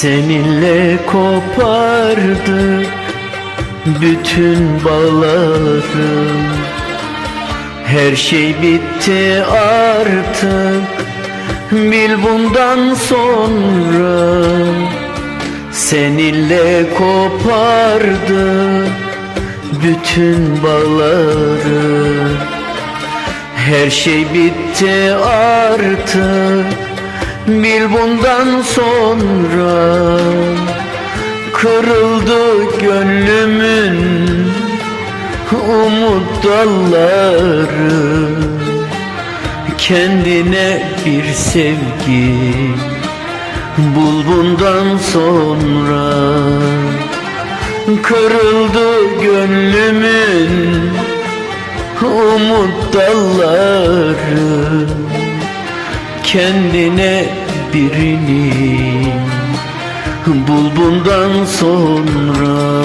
Seninle kopardı bütün bağlarım Her şey bitti artık Bil bundan sonra. Seninle kopardı bütün bağları. Her şey bitti artık Bil bundan sonra Kırıldı gönlümün umut dalları. Kendine bir sevgi Bul bundan sonra. Kırıldı gönlümün umut dalları Kendine birini. Bul bundan sonra.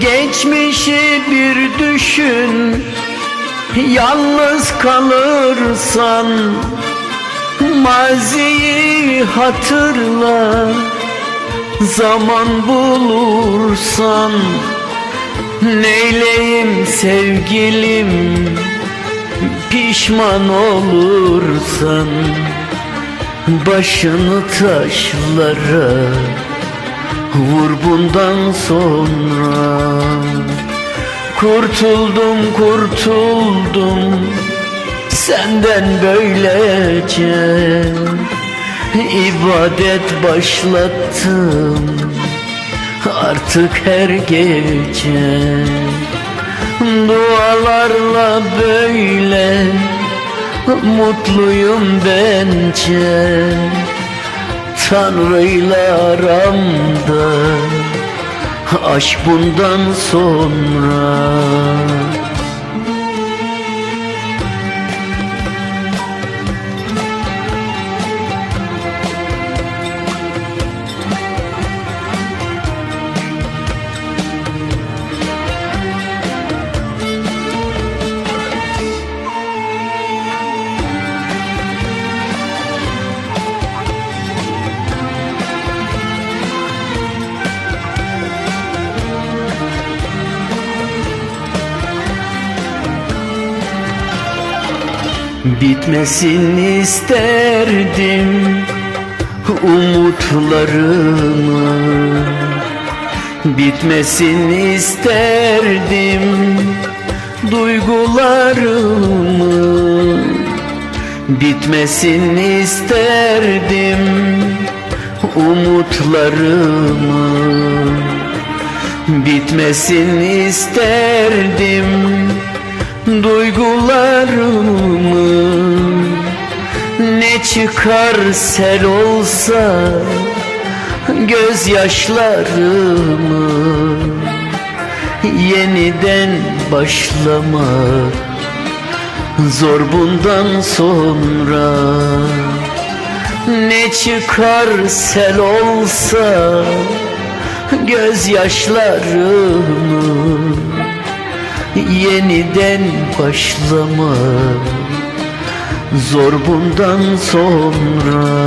Geçmişi bir düşün. Yalnız kalırsan Maziyi hatırla Zaman bulursan Neyleyim sevgilim? Pişman olursan Başını taşlara Vur bundan sonra. Kurtuldum kurtuldum Senden böylece ibadet başlattım Artık her gece. Dualarla böyle Mutluyum bence. Tanrı'yla aramda Aşk bundan sonra Bitmesin isterdim umutlarımı. Bitmesin isterdim duygularımı. Bitmesin isterdim umutlarımı. Bitmesin isterdim duygularımı Ne çıkar sel olsa gözyaşlarımı Yeniden başlamak zor bundan sonra. Ne çıkar sel olsa gözyaşlarımı yeniden başlama Zor bundan sonra.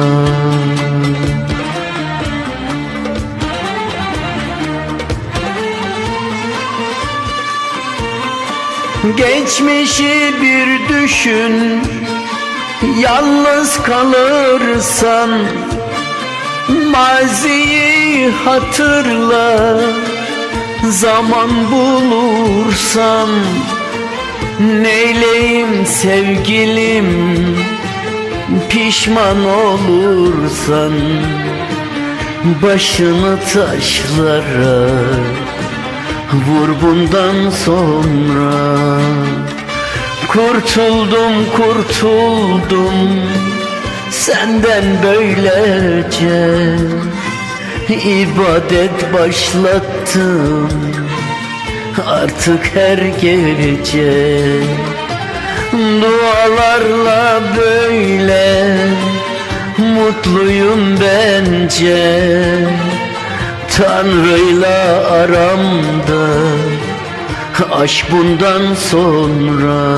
Geçmişi bir düşün Yalnız kalırsan Maziyi hatırla Zaman bulursan Neyleyim sevgilim? Pişman olursan Başını taşlara Vur bundan sonra. Kurtuldum kurtuldum Senden böylece ibadet başlattım. Artık her gece Dualarla böyle Mutluyum bence. Tanrı'yla aramda Aşk bundan sonra